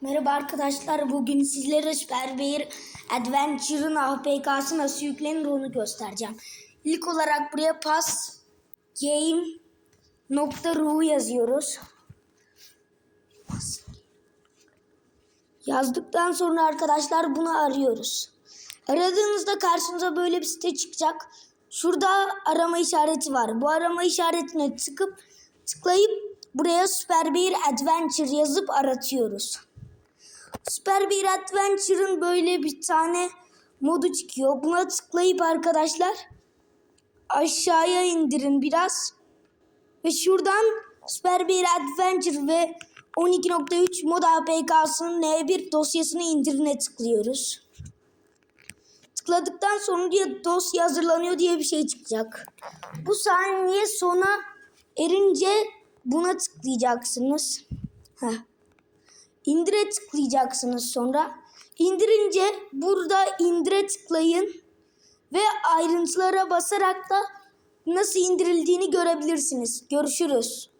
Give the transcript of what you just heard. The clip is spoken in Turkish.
Merhaba arkadaşlar. Bugün sizlere Super Bear Adventure'ın APK'sı nasıl yüklenir onu göstereceğim. İlk olarak buraya pass game nokta ru yazıyoruz. Yazdıktan sonra arkadaşlar bunu arıyoruz. Aradığınızda karşınıza böyle bir site çıkacak. Şurada arama işareti var. Bu arama işaretine tıkıp tıklayıp buraya Super Bear Adventure yazıp aratıyoruz. Super Bear Adventure'ın böyle bir tane modu çıkıyor. Buna tıklayıp arkadaşlar aşağıya indirin biraz. Ve şuradan Super Bear Adventure ve 12.3 mod APK'sının N1 dosyasını indirine tıklıyoruz. Tıkladıktan sonra diye dosya hazırlanıyor diye bir şey çıkacak. Bu saniye sona erince buna tıklayacaksınız. Heh. İndire tıklayacaksınız sonra. İndirince burada indire tıklayın ve ayrıntılara basarak da nasıl indirildiğini görebilirsiniz. Görüşürüz.